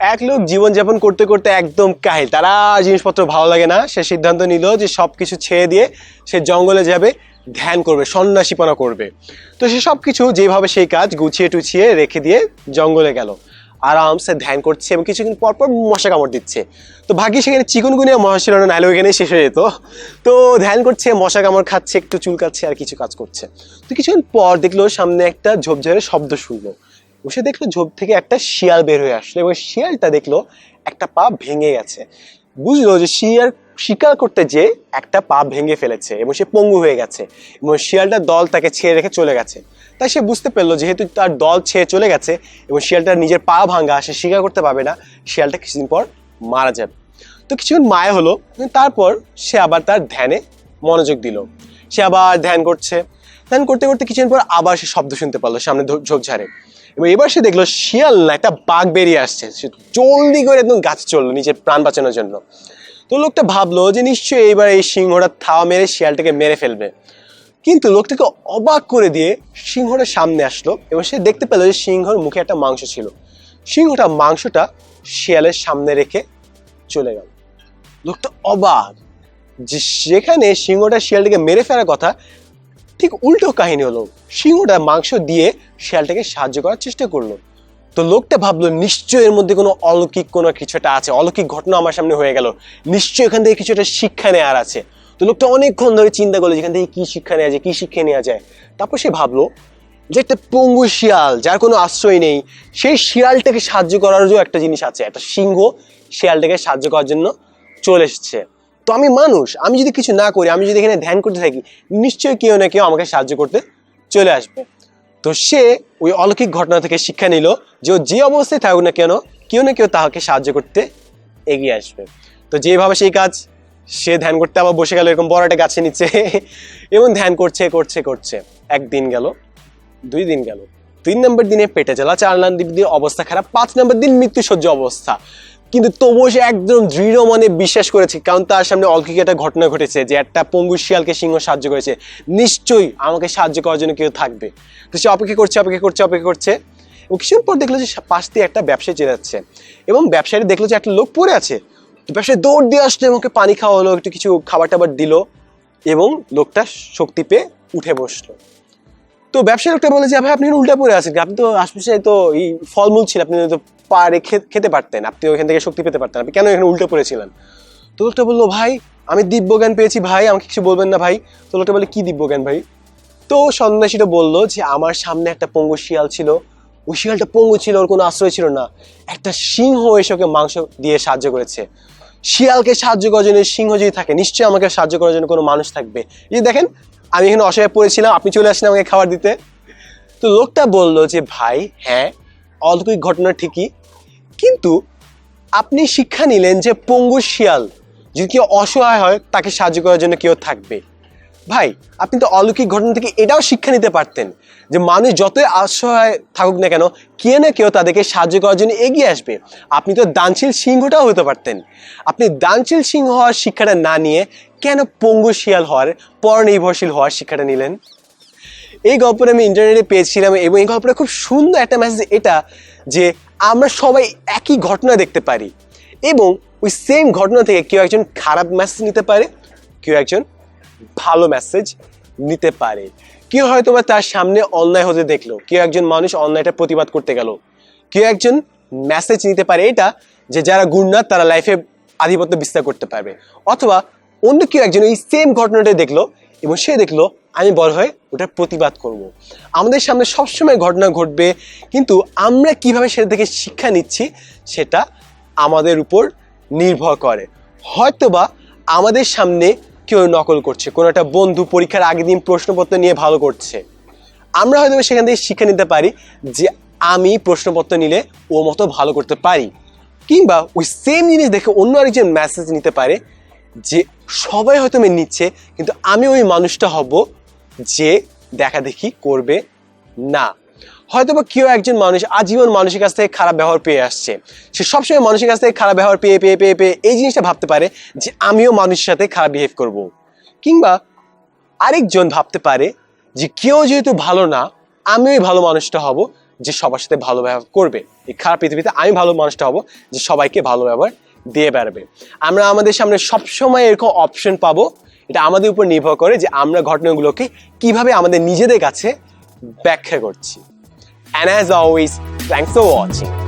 এক লোক জীবনযাপন করতে করতে একদম কাহিল। তারা জিনিসপত্র ভালো লাগে না। সে সিদ্ধান্ত নিল যে সব কিছু ছেড়ে দিয়ে সে জঙ্গলে যাবে, ধ্যান করবে, সন্ন্যাসীপনা করবে। তো সে সব কিছু যেভাবে সেই কাজ গুছিয়ে টুছিয়ে রেখে দিয়ে জঙ্গলে গেল। আরামসে ধ্যান করছে এবং কিছুক্ষণ পর পর মশা কামড় দিচ্ছে। তো ভাগ্যে সেখানে চিকনগুনিয়া মশা ছিল না নাহলে ওইখানে শেষ হয়ে যেত। তো ধ্যান করছে, মশা কামড় খাচ্ছে, একটু চুল চুলকাচ্ছে আর কিছু কাজ করছে। তো কিছুক্ষণ পর দেখল সামনে একটা ঝোপঝাড়ের শব্দ শুনলো। বসে দেখল ঝোপ থেকে একটা শিয়াল বের হয়ে আসলো এবং শিয়ালটা দেখল একটা পা ভেঙে গেছে। বুঝলো যে শিয়াল শিকার করতে যে একটা পা ভেঙে ফেলেছে এবং সে পঙ্গু হয়ে গেছে এবং শিয়ালটার দল তাকে ছেড়ে রেখে চলে গেছে। তাই সে বুঝতে পারল যেহেতু তার দল ছেড়ে চলে গেছে এবং শিয়ালটার নিজের পা ভাঙা সে শিকার করতে পারবে না, শিয়ালটা কিছুদিন পর মারা যাবে। তো কিছুক্ষণ মায়া হলো, তারপর সে আবার তার ধ্যানে মনোযোগ দিল। সে আবার ধ্যান করছে। ধ্যান করতে করতে কিছুদিন পর আবার সে শব্দ শুনতে পারল সামনে ঝোপঝাড়ে এবং এবার সে দেখল শিয়াল একটা বাঘ বেরিয়ে আসছে। সে জলদি করে একদম গাছে চলল নিজের প্রাণ বাঁচানোর জন্য। তো লোকটা ভাবলো যে নিশ্চয়ই এইবার এই সিংহটা থাওয়া মেরে শিয়ালটাকে মেরে ফেলবে। কিন্তু লোকটাকে অবাক করে দিয়ে সিংহটা সামনে আসলো এবং সে দেখতে পেল যে সিংহর মুখে একটা মাংস ছিল। সিংহটা মাংসটা শিয়ালের সামনে রেখে চলে গেল। লোকটা অবাক যে সেখানে সিংহটা শিয়ালটাকে মেরে ফেলার কথা ঠিক উল্টো কাহিনী হলো, সিংহটা মাংস দিয়ে শিয়ালটাকে সাহায্য করার চেষ্টা করল। তো লোকটা ভাবলো নিশ্চয় এর মধ্যে কোনো অলৌকিক কোনো কিছুটা আছে, অলৌকিক ঘটনা আমার সামনে হয়ে গেল নিশ্চয় এখান থেকে কিছু একটা শিক্ষা নেওয়ার আছে। তো লোকটা অনেকক্ষণ ধরে চিন্তা করল যে এখান থেকে কি শিক্ষা নেওয়া যায়, কি শিক্ষা নেওয়া যায়। তারপর সে ভাবলো যে একটা পঙ্গু শিয়াল, যার কোনো আশ্রয় নেই, সেই শিয়ালটাকে সাহায্য করারও একটা জিনিস আছে, একটা সিংহ শিয়ালটাকে সাহায্য করার জন্য চলে এসেছে। তো আমি মানুষ, আমি যদি কিছু না করি, আমি যদি এখানে ধ্যান করতে থাকি, নিশ্চয়ই কেউ না কেউ আমাকে সাহায্য করতে চলে আসবে। তো সে ওই অলৌকিক ঘটনা থেকে শিক্ষা নিল যে ও যে অবস্থায় থাকুক না কেন, কেউ না কেউ তাহাকে সাহায্য করতে এগিয়ে আসবে। তো যেভাবে সেই কাজ, সে ধ্যান করতে আবার বসে গেল এরকম বড় একটা গাছে নিচে, এবং ধ্যান করছে করছে করছে। একদিন গেল, দুই দিন গেল, তিন নম্বর দিনে পেটে জ্বালা, চার নম্বর দিন অবস্থা খারাপ, পাঁচ নম্বর দিন মৃত্যু সহ্য অবস্থা। কিন্তু তবুও সে একদম দৃঢ় মনে বিশ্বাস করেছে, কারণ তার সামনে অলৌকিক একটা ঘটনা ঘটেছে যে একটা পঙ্গু শিয়ালকে সিংহ সাহায্য করেছে। নিশ্চয়ই আমাকে সাহায্য করার জন্য কেউ থাকবে। তো সে অপেক্ষা করছে অপেক্ষা করছে অপেক্ষা করছে এবং কিছুক্ষণ পর দেখল যে পাশ দিয়ে একটা ব্যবসায়ী চলে যাচ্ছে এবং ব্যবসায়ী দেখল যে একটা লোক পড়ে আছে। তো ব্যবসায়ী দৌড় দিয়ে আসলো এবং ওকে পানি খাওয়া হলো একটু কিছু খাবার টাবার দিল এবং লোকটা শক্তি পেয়ে উঠে বসল। তো ব্যবসায়ী লোকটা বলে যে, ভাই, আপনি উল্টা পড়ে আছেন আপনি তো আশপাশে তো এই ফলমূল ছিল, আপনি তো পারে খেতে পারতেন। আপনি ওইখান থেকে শক্তি পেতে পারতেন। আপনি কেন এখানে উল্টে পড়েছিলেন? তো লোকটা বলল, ভাই, আমি দিব্যজ্ঞান পেয়েছি, ভাই, আমাকে কিছু বলবেন না, ভাই। তো লোকটা বলে, কি দিব্যজ্ঞান, ভাই? তো সন্ন্যাসীটা বলল যে, আমার সামনে একটা পঙ্গু শিয়াল ছিল। ওই শিয়ালটা পঙ্গু ছিল, ওর কোনো আশ্রয় ছিল না। একটা সিংহ এসে ওকে মাংস দিয়ে সাহায্য করেছে। শিয়ালকে সাহায্য করার জন্য, সিংহ যদি থাকে, নিশ্চয়ই আমাকে সাহায্য করার জন্য কোনো মানুষ থাকবে। এই দেখেন আমি এখানে অসহায় পড়েছিলাম আপনি চলে আসেন আমাকে খাবার দিতে। তো লোকটা বলল যে, ভাই হ্যাঁ অলৌকিক ঘটনা ঠিকই, কিন্তু আপনি শিক্ষা নিলেন যে পঙ্গু শিয়াল যদি কেউ অসহায় হয়, তাকে সাহায্য করার জন্য কেউ থাকবে। ভাই, আপনি তো অলৌকিক ঘটনা থেকে এটাও শিক্ষা নিতে পারতেন যে মানুষ যতই আশ্রয় থাকুক না কেন, কে না কেউ তাদেরকে সাহায্য করার জন্য এগিয়ে আসবে। আপনি তো দানশীল সিংহটাও হতে পারতেন। আপনি দানশীল সিংহ হওয়ার শিক্ষাটা না নিয়ে কেন পঙ্গু শিয়াল হওয়ার, পরনির্ভরশীল হওয়ার শিক্ষাটা নিলেন? এই গল্পটা আমি ইন্টারনেটে পেয়েছিলাম এবং এই গল্পটা খুব সুন্দর একটা মেসেজ এটা যে আমরা সবাই একই ঘটনা দেখতে পারি। এবং ওই সেম ঘটনা থেকে কেউ একজন খারাপ মেসেজ নিতে পারে, কেউ একজন ভালো মেসেজ নিতে পারে। কেউ হয়তো বা তার সামনে অন্যায় হতে দেখল, কেউ একজন মানুষ অন্যায়টা প্রতিবাদ করতে গেল, কেউ একজন মেসেজ নিতে পারে এটা যে যারা গুণনাথ তারা লাইফে আধিপত্য বিস্তার করতে পারবে। অথবা অন্য কেউ একজন এই সেম ঘটনাটা দেখল এবং সে দেখল, আমি বড় হয়ে ওটার প্রতিবাদ করব। আমাদের সামনে সবসময় ঘটনা ঘটবে, কিন্তু আমরা কীভাবে সেটা থেকে শিক্ষা নিচ্ছি সেটা আমাদের উপর নির্ভর করে। হয়তোবা আমাদের সামনে কেউ নকল করছে, কোনো একটা বন্ধু পরীক্ষার আগের দিন প্রশ্নপত্র নিয়ে ভালো করছে। আমরা হয়তো সেখান থেকে শিক্ষা নিতে পারি যে আমি প্রশ্নপত্র নিলে ও মতো ভালো করতে পারি। কিংবা ওই সেম জিনিস দেখে অন্য আরেকজন মেসেজ নিতে পারে যে, সবাই হয়তো মেনে নিচ্ছে, কিন্তু আমি ওই মানুষটা হব যে দেখা দেখি করবে না। হয়তো বা কেউ একজন মানুষ আজীবন মানুষের কাছ থেকে খারাপ ব্যবহার পেয়ে আসছে। সে সবসময় মানুষের কাছ থেকে খারাপ ব্যবহার পেয়ে পেয়ে পেয়ে পেয়ে, এই জিনিসটা ভাবতে পারে যে আমিও মানুষের সাথে খারাপ বিহেভ করব। কিংবা আরেকজন ভাবতে পারে যে কেউ যেহেতু ভালো না, আমিও ভালো মানুষটা হব যে সবার সাথে ভালো ব্যবহার করবে। এই খারাপ পৃথিবীতে আমি ভালো মানুষটা হব যে সবাইকে ভালো ব্যবহার দিয়ে বেড়াবে। আমরা আমাদের সামনে সবসময় এরকম অপশন পাবো। এটা আমাদের উপর নির্ভর করে যে আমরা ঘটনাগুলোকে কীভাবে আমাদের নিজেদের কাছে ব্যাখ্যা করছি। And as always, thanks for watching.